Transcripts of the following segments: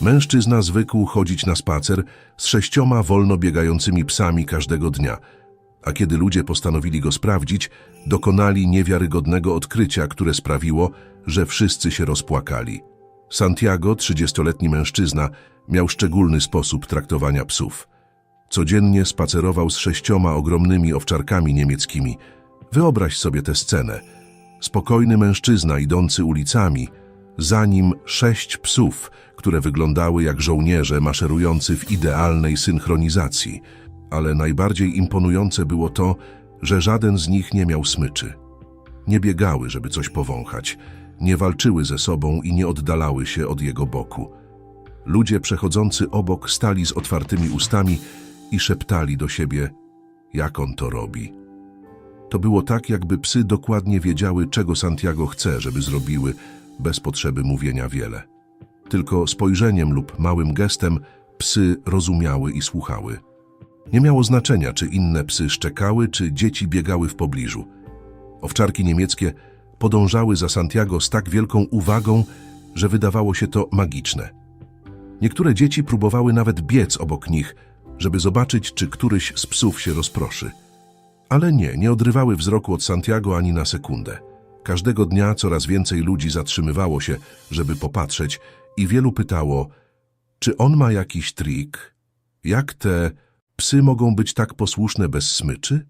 Mężczyzna zwykł chodzić na spacer z sześcioma wolno biegającymi psami każdego dnia, a kiedy ludzie postanowili go sprawdzić, dokonali niewiarygodnego odkrycia, które sprawiło, że wszyscy się rozpłakali. Santiago, 30-letni mężczyzna, miał szczególny sposób traktowania psów. Codziennie spacerował z sześcioma ogromnymi owczarkami niemieckimi. Wyobraź sobie tę scenę. Spokojny mężczyzna idący ulicami, za nim sześć psów, które wyglądały jak żołnierze maszerujący w idealnej synchronizacji. Ale najbardziej imponujące było to, że żaden z nich nie miał smyczy. Nie biegały, żeby coś powąchać, nie walczyły ze sobą i nie oddalały się od jego boku. Ludzie przechodzący obok stali z otwartymi ustami i szeptali do siebie, jak on to robi. To było tak, jakby psy dokładnie wiedziały, czego Santiago chce, żeby zrobiły, bez potrzeby mówienia wiele. Tylko spojrzeniem lub małym gestem psy rozumiały i słuchały. Nie miało znaczenia, czy inne psy szczekały, czy dzieci biegały w pobliżu. Owczarki niemieckie podążały za Santiago z tak wielką uwagą, że wydawało się to magiczne. Niektóre dzieci próbowały nawet biec obok nich, żeby zobaczyć, czy któryś z psów się rozproszy. Ale nie, nie odrywały wzroku od Santiago ani na sekundę. Każdego dnia coraz więcej ludzi zatrzymywało się, żeby popatrzeć i wielu pytało, czy on ma jakiś trik? Jak te psy mogą być tak posłuszne bez smyczy?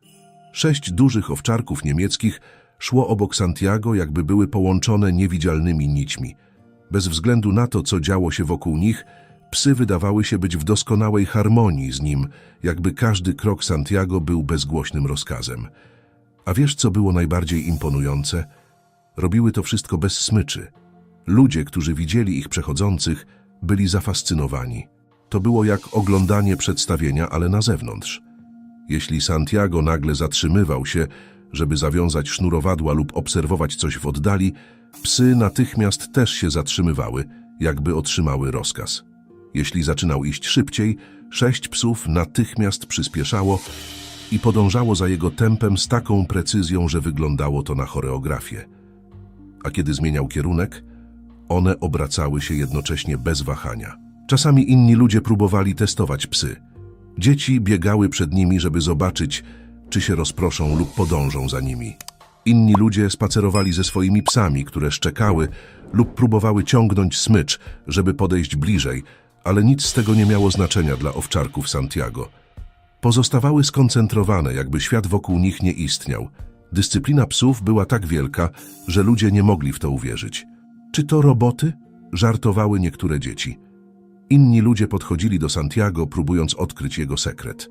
Sześć dużych owczarków niemieckich szło obok Santiago, jakby były połączone niewidzialnymi nićmi. Bez względu na to, co działo się wokół nich, psy wydawały się być w doskonałej harmonii z nim, jakby każdy krok Santiago był bezgłośnym rozkazem. A wiesz, co było najbardziej imponujące? Robiły to wszystko bez smyczy. Ludzie, którzy widzieli ich przechodzących, byli zafascynowani. To było jak oglądanie przedstawienia, ale na zewnątrz. Jeśli Santiago nagle zatrzymywał się, żeby zawiązać sznurowadła lub obserwować coś w oddali, psy natychmiast też się zatrzymywały, jakby otrzymały rozkaz. Jeśli zaczynał iść szybciej, sześć psów natychmiast przyspieszało i podążało za jego tempem z taką precyzją, że wyglądało to na choreografię. A kiedy zmieniał kierunek, one obracały się jednocześnie bez wahania. Czasami inni ludzie próbowali testować psy. Dzieci biegały przed nimi, żeby zobaczyć, czy się rozproszą lub podążą za nimi. Inni ludzie spacerowali ze swoimi psami, które szczekały lub próbowały ciągnąć smycz, żeby podejść bliżej, ale nic z tego nie miało znaczenia dla owczarków Santiago. Pozostawały skoncentrowane, jakby świat wokół nich nie istniał. Dyscyplina psów była tak wielka, że ludzie nie mogli w to uwierzyć. Czy to roboty? Żartowały niektóre dzieci. Inni ludzie podchodzili do Santiago, próbując odkryć jego sekret.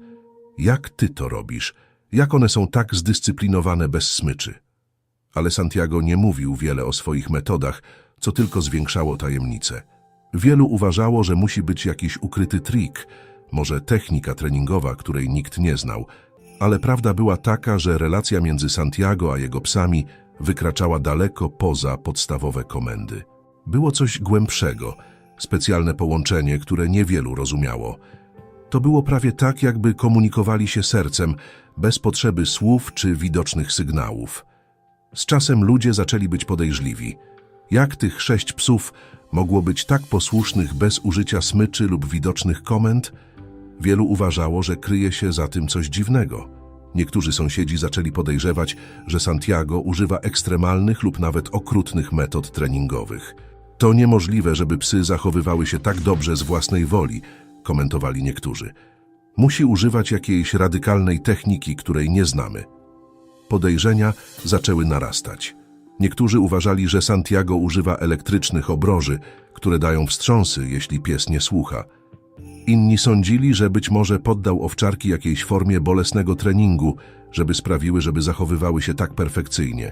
Jak ty to robisz? Jak one są tak zdyscyplinowane bez smyczy? Ale Santiago nie mówił wiele o swoich metodach, co tylko zwiększało tajemnicę. Wielu uważało, że musi być jakiś ukryty trik, może technika treningowa, której nikt nie znał, ale prawda była taka, że relacja między Santiago a jego psami wykraczała daleko poza podstawowe komendy. Było coś głębszego, specjalne połączenie, które niewielu rozumiało. To było prawie tak, jakby komunikowali się sercem, bez potrzeby słów czy widocznych sygnałów. Z czasem ludzie zaczęli być podejrzliwi. Jak tych sześć psów mogło być tak posłusznych bez użycia smyczy lub widocznych komend? Wielu uważało, że kryje się za tym coś dziwnego. Niektórzy sąsiedzi zaczęli podejrzewać, że Santiago używa ekstremalnych lub nawet okrutnych metod treningowych. To niemożliwe, żeby psy zachowywały się tak dobrze z własnej woli, komentowali niektórzy. Musi używać jakiejś radykalnej techniki, której nie znamy. Podejrzenia zaczęły narastać. Niektórzy uważali, że Santiago używa elektrycznych obroży, które dają wstrząsy, jeśli pies nie słucha. Inni sądzili, że być może poddał owczarki jakiejś formie bolesnego treningu, żeby sprawiły, żeby zachowywały się tak perfekcyjnie.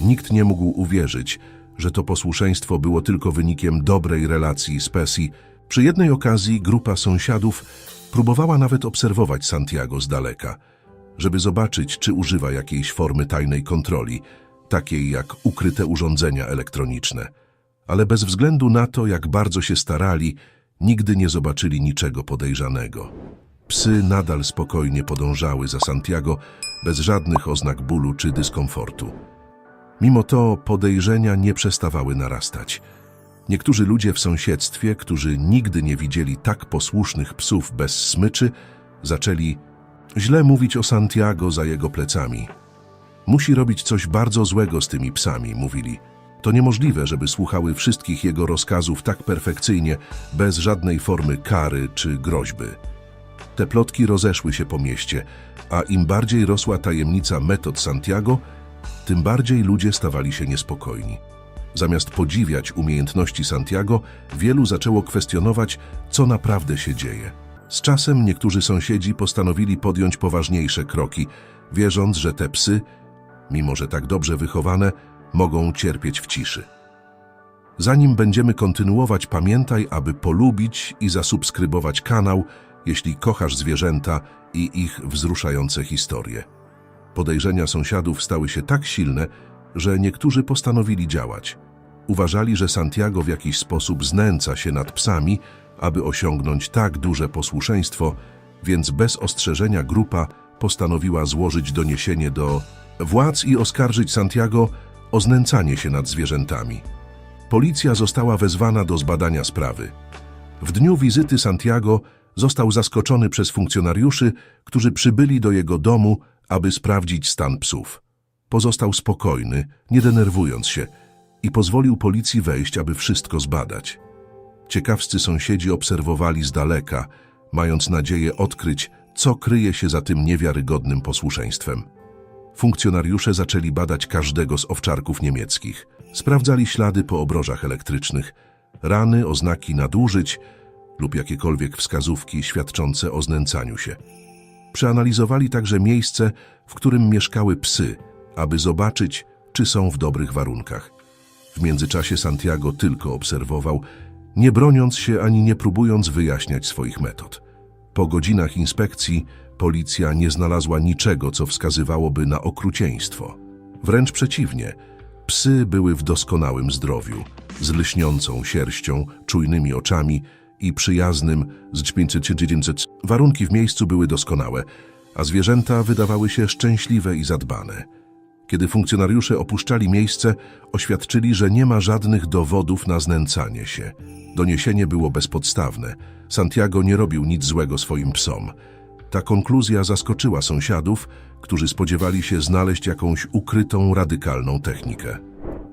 Nikt nie mógł uwierzyć, że to posłuszeństwo było tylko wynikiem dobrej relacji z Pesi. Przy jednej okazji grupa sąsiadów próbowała nawet obserwować Santiago z daleka, żeby zobaczyć, czy używa jakiejś formy tajnej kontroli, takiej jak ukryte urządzenia elektroniczne. Ale bez względu na to, jak bardzo się starali, nigdy nie zobaczyli niczego podejrzanego. Psy nadal spokojnie podążały za Santiago bez żadnych oznak bólu czy dyskomfortu. Mimo to podejrzenia nie przestawały narastać. Niektórzy ludzie w sąsiedztwie, którzy nigdy nie widzieli tak posłusznych psów bez smyczy, zaczęli źle mówić o Santiago za jego plecami. Musi robić coś bardzo złego z tymi psami, mówili. To niemożliwe, żeby słuchały wszystkich jego rozkazów tak perfekcyjnie, bez żadnej formy kary czy groźby. Te plotki rozeszły się po mieście, a im bardziej rosła tajemnica metod Santiago, tym bardziej ludzie stawali się niespokojni. Zamiast podziwiać umiejętności Santiago, wielu zaczęło kwestionować, co naprawdę się dzieje. Z czasem niektórzy sąsiedzi postanowili podjąć poważniejsze kroki, wierząc, że te psy, mimo że tak dobrze wychowane, mogą cierpieć w ciszy. Zanim będziemy kontynuować, pamiętaj, aby polubić i zasubskrybować kanał, jeśli kochasz zwierzęta i ich wzruszające historie. Podejrzenia sąsiadów stały się tak silne, że niektórzy postanowili działać. Uważali, że Santiago w jakiś sposób znęca się nad psami, aby osiągnąć tak duże posłuszeństwo, więc bez ostrzeżenia grupa postanowiła złożyć doniesienie do władz i oskarżyć Santiago o znęcanie się nad zwierzętami. Policja została wezwana do zbadania sprawy. W dniu wizyty Santiago został zaskoczony przez funkcjonariuszy, którzy przybyli do jego domu, aby sprawdzić stan psów. Pozostał spokojny, nie denerwując się i pozwolił policji wejść, aby wszystko zbadać. Ciekawscy sąsiedzi obserwowali z daleka, mając nadzieję odkryć, co kryje się za tym niewiarygodnym posłuszeństwem. Funkcjonariusze zaczęli badać każdego z owczarków niemieckich. Sprawdzali ślady po obrożach elektrycznych, rany, oznaki nadużyć lub jakiekolwiek wskazówki świadczące o znęcaniu się. Przeanalizowali także miejsce, w którym mieszkały psy, aby zobaczyć, czy są w dobrych warunkach. W międzyczasie Santiago tylko obserwował, nie broniąc się ani nie próbując wyjaśniać swoich metod. Po godzinach inspekcji policja nie znalazła niczego, co wskazywałoby na okrucieństwo. Wręcz przeciwnie, psy były w doskonałym zdrowiu, z lśniącą sierścią, czujnymi oczami i przyjaznym z 500 Warunki w miejscu były doskonałe, a zwierzęta wydawały się szczęśliwe i zadbane. Kiedy funkcjonariusze opuszczali miejsce, oświadczyli, że nie ma żadnych dowodów na znęcanie się. Doniesienie było bezpodstawne. Santiago nie robił nic złego swoim psom. Ta konkluzja zaskoczyła sąsiadów, którzy spodziewali się znaleźć jakąś ukrytą, radykalną technikę.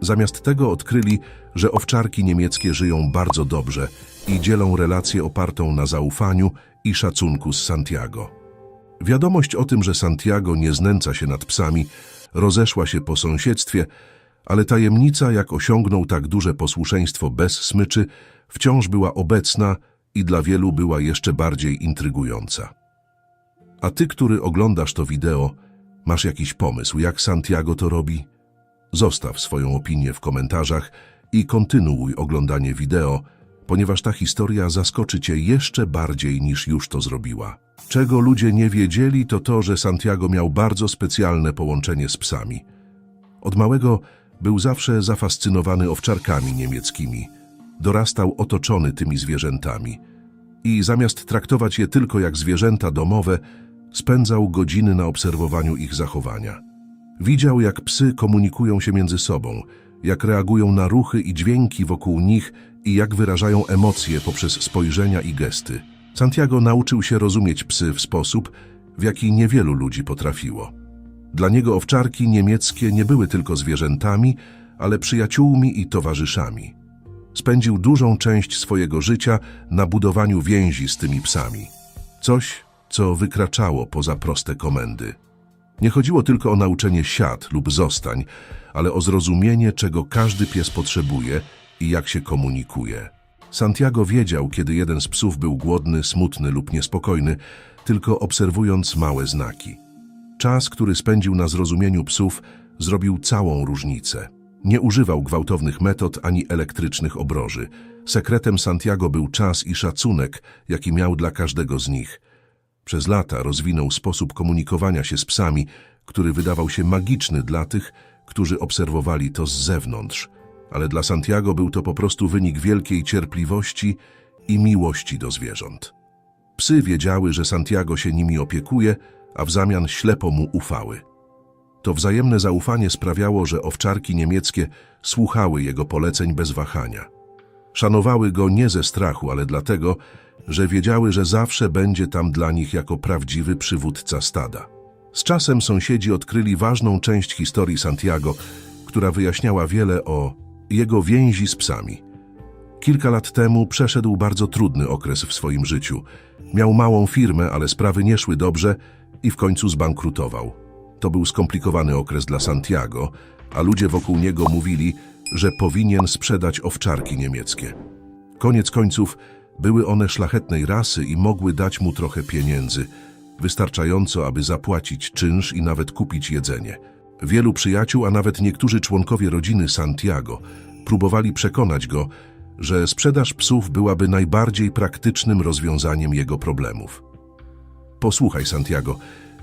Zamiast tego odkryli, że owczarki niemieckie żyją bardzo dobrze i dzielą relację opartą na zaufaniu i szacunku z Santiago. Wiadomość o tym, że Santiago nie znęca się nad psami, rozeszła się po sąsiedztwie, ale tajemnica, jak osiągnął tak duże posłuszeństwo bez smyczy, wciąż była obecna i dla wielu była jeszcze bardziej intrygująca. A ty, który oglądasz to wideo, masz jakiś pomysł, jak Santiago to robi? Zostaw swoją opinię w komentarzach i kontynuuj oglądanie wideo, ponieważ ta historia zaskoczy cię jeszcze bardziej niż już to zrobiła. Czego ludzie nie wiedzieli, to to, że Santiago miał bardzo specjalne połączenie z psami. Od małego był zawsze zafascynowany owczarkami niemieckimi. Dorastał otoczony tymi zwierzętami. I zamiast traktować je tylko jak zwierzęta domowe, spędzał godziny na obserwowaniu ich zachowania. Widział, jak psy komunikują się między sobą, jak reagują na ruchy i dźwięki wokół nich i jak wyrażają emocje poprzez spojrzenia i gesty. Santiago nauczył się rozumieć psy w sposób, w jaki niewielu ludzi potrafiło. Dla niego owczarki niemieckie nie były tylko zwierzętami, ale przyjaciółmi i towarzyszami. Spędził dużą część swojego życia na budowaniu więzi z tymi psami. Coś, co wykraczało poza proste komendy. Nie chodziło tylko o nauczenie siad lub zostań, ale o zrozumienie, czego każdy pies potrzebuje i jak się komunikuje. Santiago wiedział, kiedy jeden z psów był głodny, smutny lub niespokojny, tylko obserwując małe znaki. Czas, który spędził na zrozumieniu psów, zrobił całą różnicę. Nie używał gwałtownych metod ani elektrycznych obroży. Sekretem Santiago był czas i szacunek, jaki miał dla każdego z nich. Przez lata rozwinął sposób komunikowania się z psami, który wydawał się magiczny dla tych, którzy obserwowali to z zewnątrz, ale dla Santiago był to po prostu wynik wielkiej cierpliwości i miłości do zwierząt. Psy wiedziały, że Santiago się nimi opiekuje, a w zamian ślepo mu ufały. To wzajemne zaufanie sprawiało, że owczarki niemieckie słuchały jego poleceń bez wahania. Szanowały go nie ze strachu, ale dlatego, że wiedziały, że zawsze będzie tam dla nich jako prawdziwy przywódca stada. Z czasem sąsiedzi odkryli ważną część historii Santiago, która wyjaśniała wiele o jego więzi z psami. Kilka lat temu przeszedł bardzo trudny okres w swoim życiu. Miał małą firmę, ale sprawy nie szły dobrze i w końcu zbankrutował. To był skomplikowany okres dla Santiago, a ludzie wokół niego mówili, że powinien sprzedać owczarki niemieckie. Koniec końców były one szlachetnej rasy i mogły dać mu trochę pieniędzy, wystarczająco, aby zapłacić czynsz i nawet kupić jedzenie. Wielu przyjaciół, a nawet niektórzy członkowie rodziny Santiago próbowali przekonać go, że sprzedaż psów byłaby najbardziej praktycznym rozwiązaniem jego problemów. Posłuchaj, Santiago,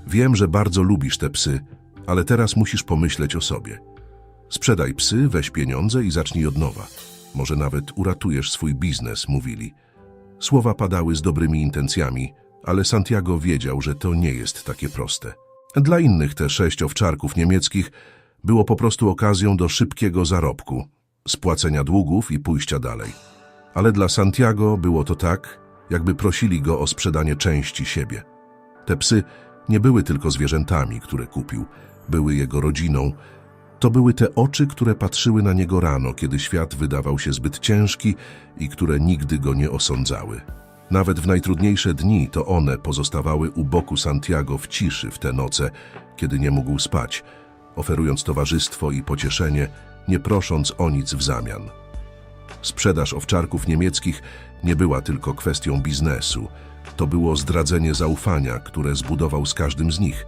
wiem, że bardzo lubisz te psy, ale teraz musisz pomyśleć o sobie. Sprzedaj psy, weź pieniądze i zacznij od nowa. Może nawet uratujesz swój biznes, mówili. Słowa padały z dobrymi intencjami, ale Santiago wiedział, że to nie jest takie proste. Dla innych te sześć owczarków niemieckich było po prostu okazją do szybkiego zarobku, spłacenia długów i pójścia dalej. Ale dla Santiago było to tak, jakby prosili go o sprzedanie części siebie. Te psy nie były tylko zwierzętami, które kupił, były jego rodziną. To były te oczy, które patrzyły na niego rano, kiedy świat wydawał się zbyt ciężki i które nigdy go nie osądzały. Nawet w najtrudniejsze dni to one pozostawały u boku Santiago w ciszy w te noce, kiedy nie mógł spać, oferując towarzystwo i pocieszenie, nie prosząc o nic w zamian. Sprzedaż owczarków niemieckich nie była tylko kwestią biznesu. To było zdradzenie zaufania, które zbudował z każdym z nich.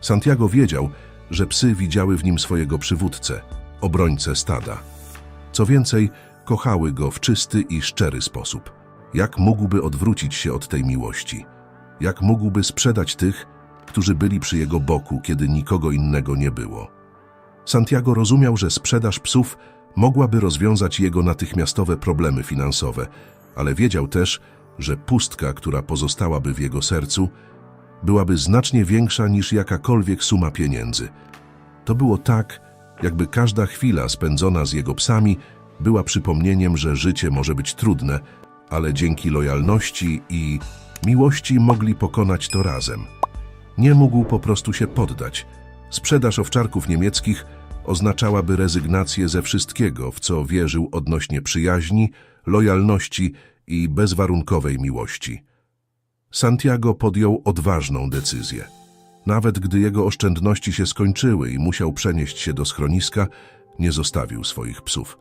Santiago wiedział, że psy widziały w nim swojego przywódcę, obrońcę stada. Co więcej, kochały go w czysty i szczery sposób. Jak mógłby odwrócić się od tej miłości? Jak mógłby sprzedać tych, którzy byli przy jego boku, kiedy nikogo innego nie było? Santiago rozumiał, że sprzedaż psów mogłaby rozwiązać jego natychmiastowe problemy finansowe, ale wiedział też, że pustka, która pozostałaby w jego sercu, byłaby znacznie większa niż jakakolwiek suma pieniędzy. To było tak, jakby każda chwila spędzona z jego psami była przypomnieniem, że życie może być trudne, ale dzięki lojalności i miłości mogli pokonać to razem. Nie mógł po prostu się poddać. Sprzedaż owczarków niemieckich oznaczałaby rezygnację ze wszystkiego, w co wierzył odnośnie przyjaźni, lojalności i bezwarunkowej miłości. Santiago podjął odważną decyzję. Nawet gdy jego oszczędności się skończyły i musiał przenieść się do schroniska, nie zostawił swoich psów.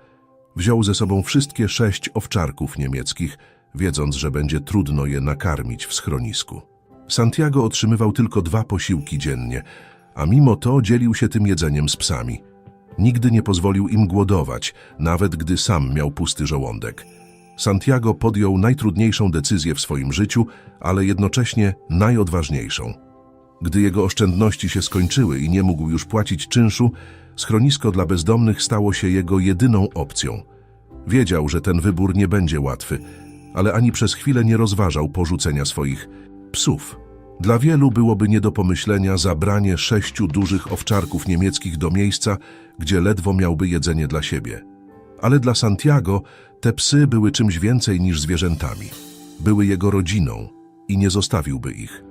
Wziął ze sobą wszystkie sześć owczarków niemieckich, wiedząc, że będzie trudno je nakarmić w schronisku. Santiago otrzymywał tylko dwa posiłki dziennie, a mimo to dzielił się tym jedzeniem z psami. Nigdy nie pozwolił im głodować, nawet gdy sam miał pusty żołądek. Santiago podjął najtrudniejszą decyzję w swoim życiu, ale jednocześnie najodważniejszą. Gdy jego oszczędności się skończyły i nie mógł już płacić czynszu, schronisko dla bezdomnych stało się jego jedyną opcją. Wiedział, że ten wybór nie będzie łatwy, ale ani przez chwilę nie rozważał porzucenia swoich psów. Dla wielu byłoby nie do pomyślenia zabranie sześciu dużych owczarków niemieckich do miejsca, gdzie ledwo miałby jedzenie dla siebie. Ale dla Santiago te psy były czymś więcej niż zwierzętami. Były jego rodziną i nie zostawiłby ich.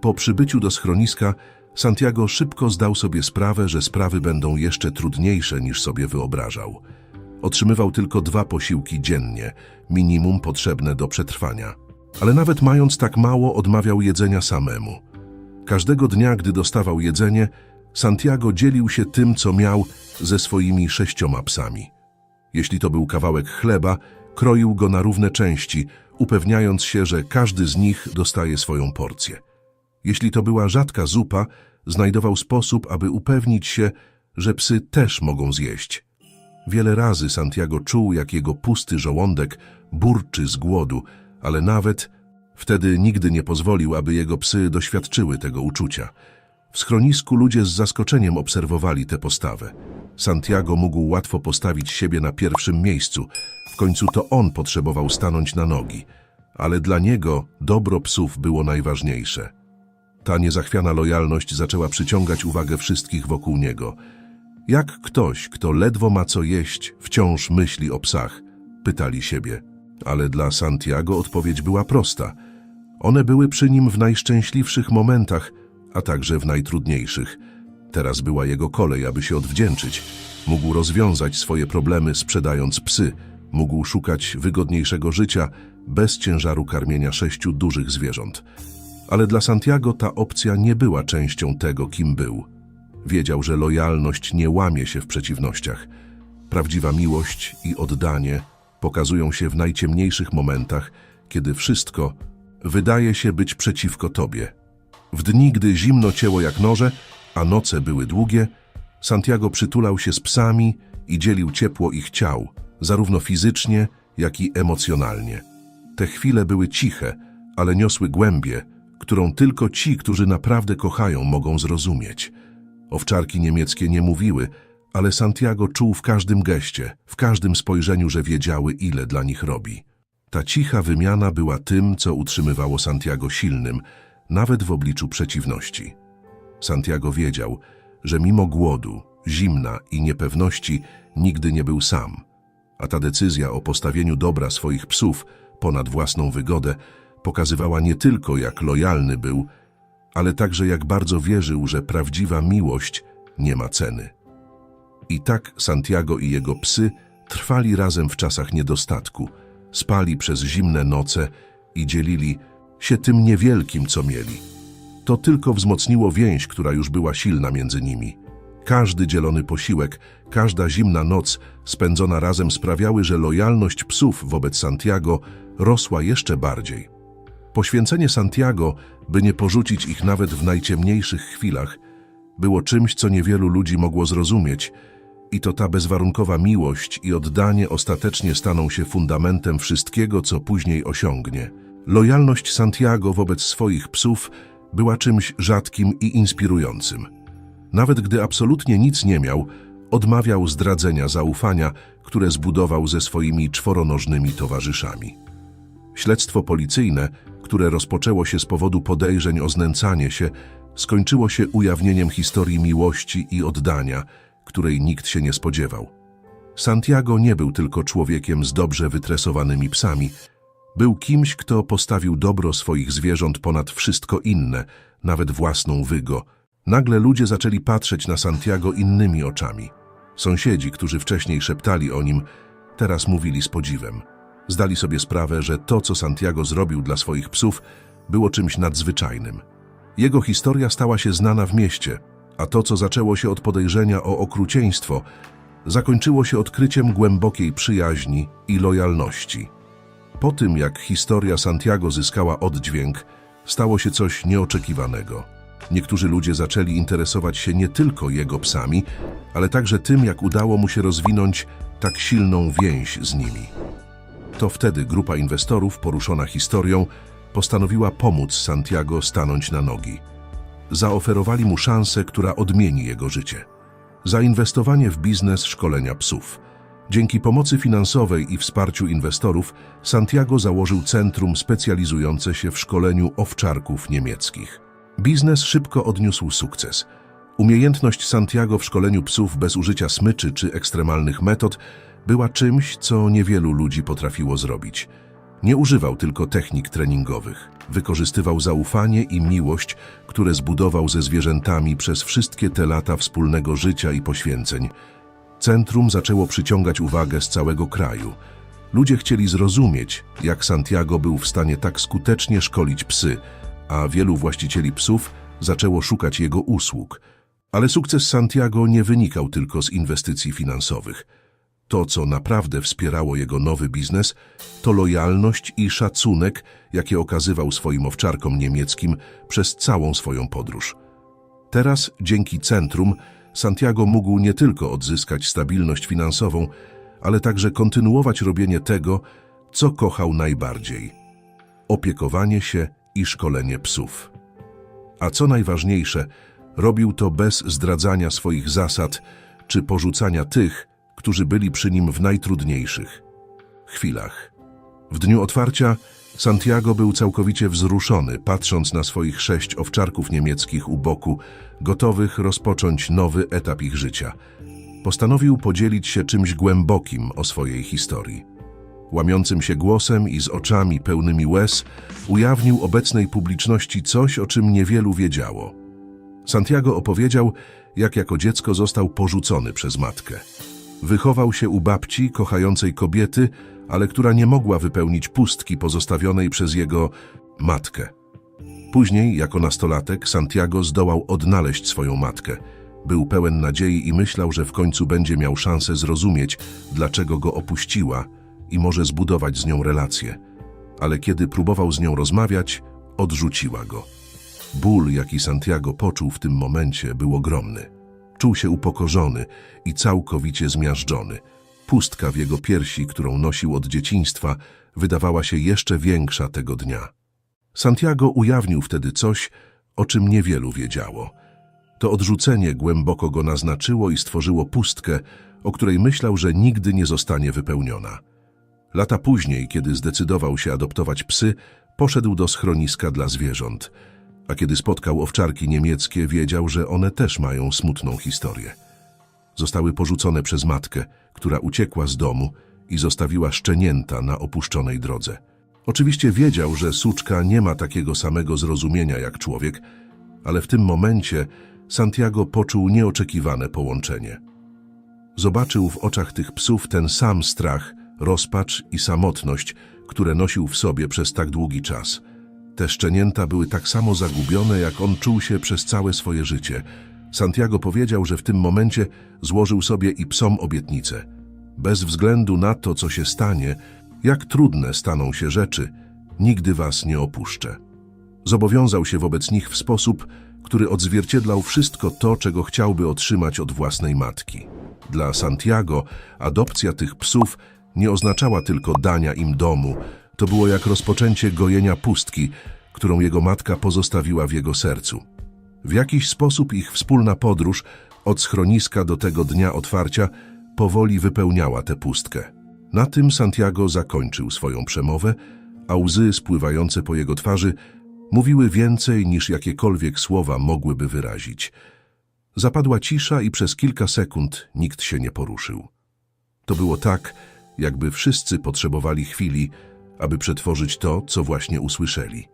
Po przybyciu do schroniska Santiago szybko zdał sobie sprawę, że sprawy będą jeszcze trudniejsze niż sobie wyobrażał. Otrzymywał tylko dwa posiłki dziennie, minimum potrzebne do przetrwania. Ale nawet mając tak mało, odmawiał jedzenia samemu. Każdego dnia, gdy dostawał jedzenie, Santiago dzielił się tym, co miał, ze swoimi sześcioma psami. Jeśli to był kawałek chleba, kroił go na równe części, upewniając się, że każdy z nich dostaje swoją porcję. Jeśli to była rzadka zupa, znajdował sposób, aby upewnić się, że psy też mogą zjeść. Wiele razy Santiago czuł, jak jego pusty żołądek burczy z głodu, ale nawet wtedy nigdy nie pozwolił, aby jego psy doświadczyły tego uczucia. W schronisku ludzie z zaskoczeniem obserwowali tę postawę. Santiago mógł łatwo postawić siebie na pierwszym miejscu. W końcu to on potrzebował stanąć na nogi. Ale dla niego dobro psów było najważniejsze. Ta niezachwiana lojalność zaczęła przyciągać uwagę wszystkich wokół niego. Jak ktoś, kto ledwo ma co jeść, wciąż myśli o psach, Pytali siebie. Ale dla Santiago odpowiedź była prosta. One były przy nim w najszczęśliwszych momentach, a także w najtrudniejszych. Teraz była jego kolej, aby się odwdzięczyć. Mógł rozwiązać swoje problemy sprzedając psy, mógł szukać wygodniejszego życia bez ciężaru karmienia sześciu dużych zwierząt. Ale dla Santiago ta opcja nie była częścią tego, kim był. Wiedział, że lojalność nie łamie się w przeciwnościach. Prawdziwa miłość i oddanie pokazują się w najciemniejszych momentach, kiedy wszystko wydaje się być przeciwko tobie. W dni, gdy zimno cięło jak noże, a noce były długie, Santiago przytulał się z psami i dzielił ciepło ich ciał, zarówno fizycznie, jak i emocjonalnie. Te chwile były ciche, ale niosły głębię, którą tylko ci, którzy naprawdę kochają, mogą zrozumieć. Owczarki niemieckie nie mówiły, ale Santiago czuł w każdym geście, w każdym spojrzeniu, że wiedziały, ile dla nich robi. Ta cicha wymiana była tym, co utrzymywało Santiago silnym, nawet w obliczu przeciwności. Santiago wiedział, że mimo głodu, zimna i niepewności nigdy nie był sam, a ta decyzja o postawieniu dobra swoich psów ponad własną wygodę pokazywała nie tylko, jak lojalny był, ale także jak bardzo wierzył, że prawdziwa miłość nie ma ceny. I tak Santiago i jego psy trwali razem w czasach niedostatku, spali przez zimne noce i dzielili się tym niewielkim, co mieli. To tylko wzmocniło więź, która już była silna między nimi. Każdy dzielony posiłek, każda zimna noc spędzona razem sprawiały, że lojalność psów wobec Santiago rosła jeszcze bardziej. Poświęcenie Santiago, by nie porzucić ich nawet w najciemniejszych chwilach, było czymś, co niewielu ludzi mogło zrozumieć, i to ta bezwarunkowa miłość i oddanie ostatecznie staną się fundamentem wszystkiego, co później osiągnie. Lojalność Santiago wobec swoich psów była czymś rzadkim i inspirującym. Nawet gdy absolutnie nic nie miał, odmawiał zdradzenia zaufania, które zbudował ze swoimi czworonożnymi towarzyszami. Śledztwo policyjne, które rozpoczęło się z powodu podejrzeń o znęcanie się, skończyło się ujawnieniem historii miłości i oddania, której nikt się nie spodziewał. Santiago nie był tylko człowiekiem z dobrze wytresowanymi psami. Był kimś, kto postawił dobro swoich zwierząt ponad wszystko inne, nawet własną wygo. Nagle ludzie zaczęli patrzeć na Santiago innymi oczami. Sąsiedzi, którzy wcześniej szeptali o nim, teraz mówili z podziwem. Zdali sobie sprawę, że to, co Santiago zrobił dla swoich psów, było czymś nadzwyczajnym. Jego historia stała się znana w mieście, a to, co zaczęło się od podejrzenia o okrucieństwo, zakończyło się odkryciem głębokiej przyjaźni i lojalności. Po tym, jak historia Santiago zyskała oddźwięk, stało się coś nieoczekiwanego. Niektórzy ludzie zaczęli interesować się nie tylko jego psami, ale także tym, jak udało mu się rozwinąć tak silną więź z nimi. To wtedy grupa inwestorów, poruszona historią, postanowiła pomóc Santiago stanąć na nogi. Zaoferowali mu szansę, która odmieni jego życie. Zainwestowanie w biznes szkolenia psów. Dzięki pomocy finansowej i wsparciu inwestorów, Santiago założył centrum specjalizujące się w szkoleniu owczarków niemieckich. Biznes szybko odniósł sukces. Umiejętność Santiago w szkoleniu psów bez użycia smyczy czy ekstremalnych metod była czymś, co niewielu ludzi potrafiło zrobić. Nie używał tylko technik treningowych. Wykorzystywał zaufanie i miłość, które zbudował ze zwierzętami przez wszystkie te lata wspólnego życia i poświęceń. Centrum zaczęło przyciągać uwagę z całego kraju. Ludzie chcieli zrozumieć, jak Santiago był w stanie tak skutecznie szkolić psy, a wielu właścicieli psów zaczęło szukać jego usług. Ale sukces Santiago nie wynikał tylko z inwestycji finansowych. To, co naprawdę wspierało jego nowy biznes, to lojalność i szacunek, jakie okazywał swoim owczarkom niemieckim przez całą swoją podróż. Teraz, dzięki centrum, Santiago mógł nie tylko odzyskać stabilność finansową, ale także kontynuować robienie tego, co kochał najbardziej opiekowanie się i szkolenie psów. A co najważniejsze, robił to bez zdradzania swoich zasad czy porzucania tych, którzy byli przy nim w najtrudniejszych chwilach. W dniu otwarcia Santiago był całkowicie wzruszony, patrząc na swoich sześć owczarków niemieckich u boku, gotowych rozpocząć nowy etap ich życia. Postanowił podzielić się czymś głębokim o swojej historii. Łamiącym się głosem i z oczami pełnymi łez ujawnił obecnej publiczności coś, o czym niewielu wiedziało. Santiago opowiedział, jak jako dziecko został porzucony przez matkę. Wychował się u babci, kochającej kobiety, ale która nie mogła wypełnić pustki pozostawionej przez jego matkę. Później, jako nastolatek, Santiago zdołał odnaleźć swoją matkę. Był pełen nadziei i myślał, że w końcu będzie miał szansę zrozumieć, dlaczego go opuściła i może zbudować z nią relację. Ale kiedy próbował z nią rozmawiać, odrzuciła go. Ból, jaki Santiago poczuł w tym momencie, był ogromny. Czuł się upokorzony i całkowicie zmiażdżony. Pustka w jego piersi, którą nosił od dzieciństwa, wydawała się jeszcze większa tego dnia. Santiago ujawnił wtedy coś, o czym niewielu wiedziało. To odrzucenie głęboko go naznaczyło i stworzyło pustkę, o której myślał, że nigdy nie zostanie wypełniona. Lata później, kiedy zdecydował się adoptować psy, poszedł do schroniska dla zwierząt, a kiedy spotkał owczarki niemieckie, wiedział, że one też mają smutną historię. Zostały porzucone przez matkę, która uciekła z domu i zostawiła szczenięta na opuszczonej drodze. Oczywiście wiedział, że suczka nie ma takiego samego zrozumienia jak człowiek, ale w tym momencie Santiago poczuł nieoczekiwane połączenie. Zobaczył w oczach tych psów ten sam strach, rozpacz i samotność, które nosił w sobie przez tak długi czas. Te szczenięta były tak samo zagubione, jak on czuł się przez całe swoje życie. Santiago powiedział, że w tym momencie złożył sobie i psom obietnicę. Bez względu na to, co się stanie, jak trudne staną się rzeczy, nigdy was nie opuszczę. Zobowiązał się wobec nich w sposób, który odzwierciedlał wszystko to, czego chciałby otrzymać od własnej matki. Dla Santiago adopcja tych psów nie oznaczała tylko dania im domu, to było jak rozpoczęcie gojenia pustki, którą jego matka pozostawiła w jego sercu. W jakiś sposób ich wspólna podróż od schroniska do tego dnia otwarcia powoli wypełniała tę pustkę. Na tym Santiago zakończył swoją przemowę, a łzy spływające po jego twarzy mówiły więcej niż jakiekolwiek słowa mogłyby wyrazić. Zapadła cisza i przez kilka sekund nikt się nie poruszył. To było tak, jakby wszyscy potrzebowali chwili, aby przetworzyć to, co właśnie usłyszeli.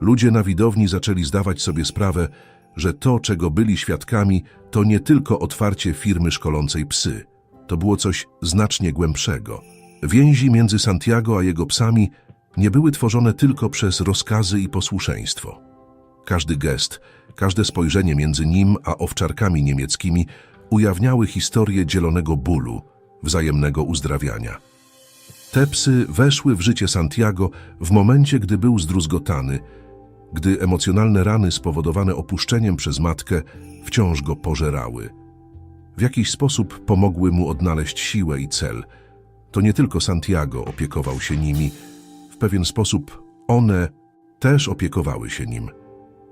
Ludzie na widowni zaczęli zdawać sobie sprawę, że to, czego byli świadkami, to nie tylko otwarcie firmy szkolącej psy. To było coś znacznie głębszego. Więzi między Santiago a jego psami nie były tworzone tylko przez rozkazy i posłuszeństwo. Każdy gest, każde spojrzenie między nim a owczarkami niemieckimi ujawniały historię dzielonego bólu, wzajemnego uzdrawiania. Te psy weszły w życie Santiago w momencie, gdy był zdruzgotany, gdy emocjonalne rany spowodowane opuszczeniem przez matkę wciąż go pożerały. W jakiś sposób pomogły mu odnaleźć siłę i cel. To nie tylko Santiago opiekował się nimi, w pewien sposób one też opiekowały się nim.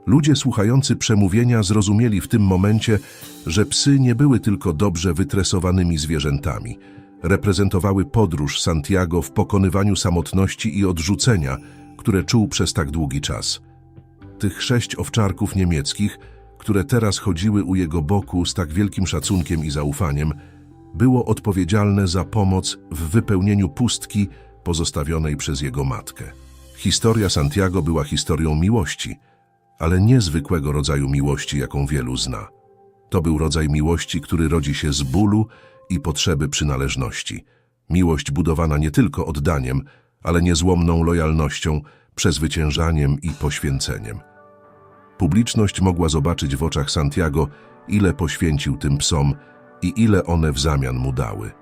Ludzie słuchający przemówienia zrozumieli w tym momencie, że psy nie były tylko dobrze wytresowanymi zwierzętami. Reprezentowały podróż Santiago w pokonywaniu samotności i odrzucenia, które czuł przez tak długi czas. Tych sześć owczarków niemieckich, które teraz chodziły u jego boku z tak wielkim szacunkiem i zaufaniem, było odpowiedzialne za pomoc w wypełnieniu pustki pozostawionej przez jego matkę. Historia Santiago była historią miłości, ale niezwykłego rodzaju miłości, jaką wielu zna. To był rodzaj miłości, który rodzi się z bólu i potrzeby przynależności. Miłość budowana nie tylko oddaniem, ale niezłomną lojalnością, przezwyciężaniem i poświęceniem. Publiczność mogła zobaczyć w oczach Santiago, ile poświęcił tym psom i ile one w zamian mu dały.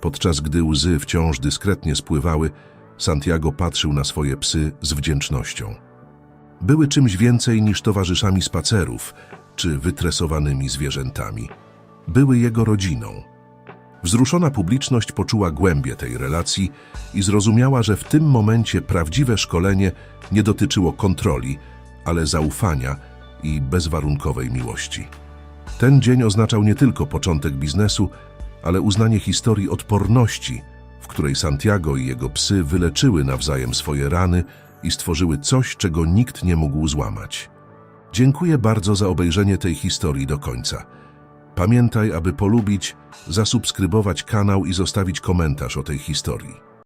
Podczas gdy łzy wciąż dyskretnie spływały, Santiago patrzył na swoje psy z wdzięcznością. Były czymś więcej niż towarzyszami spacerów czy wytresowanymi zwierzętami. Były jego rodziną. Wzruszona publiczność poczuła głębię tej relacji i zrozumiała, że w tym momencie prawdziwe szkolenie nie dotyczyło kontroli, ale zaufania i bezwarunkowej miłości. Ten dzień oznaczał nie tylko początek biznesu, ale uznanie historii odporności, w której Santiago i jego psy wyleczyły nawzajem swoje rany i stworzyły coś, czego nikt nie mógł złamać. Dziękuję bardzo za obejrzenie tej historii do końca. Pamiętaj, aby polubić, zasubskrybować kanał i zostawić komentarz o tej historii.